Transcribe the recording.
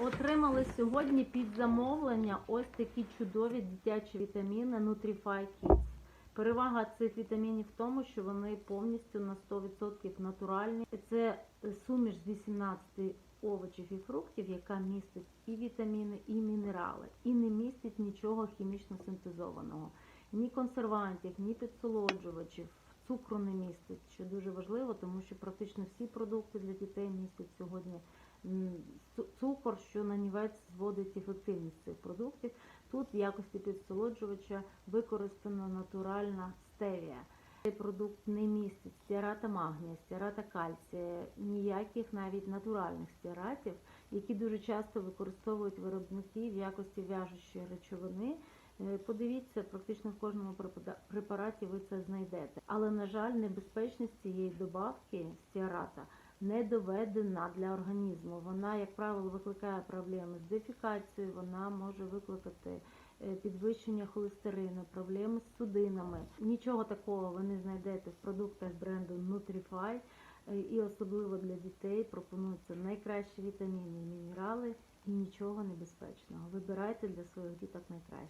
Отримали сьогодні під замовлення ось такі чудові дитячі вітаміни Nutrify Kids. Перевага цих вітамінів в тому, що вони повністю на 100% натуральні. Це суміш з 18 овочів і фруктів, яка містить і вітаміни, і мінерали, і не містить нічого хімічно синтезованого, ні консервантів, ні підсолоджувачів. Цукру не містить, що дуже важливо, тому що практично всі продукти для дітей містять сьогодні цукор, що нанівець зводить ефективність цих продуктів. Тут в якості підсолоджувача використана натуральна стевія. Цей продукт не містить стіарата магнія, стіарата кальція, ніяких навіть натуральних стіаратів, які дуже часто використовують виробники в якості в'яжучої речовини. Е, Подивіться, практично в кожному препараті ви це знайдете. Але, на жаль, небезпечність цієї добавки стіарата не доведена для організму. Вона, як правило, викликає проблеми з дефікацією, вона може викликати е, підвищення холестерину, проблеми з судинами. Нічого такого ви не знайдете в продуктах бренду Nutrify. Е, І особливо для дітей пропонуються найкращі вітаміни і мінерали і нічого небезпечного. Вибирайте для своїх діток найкраще.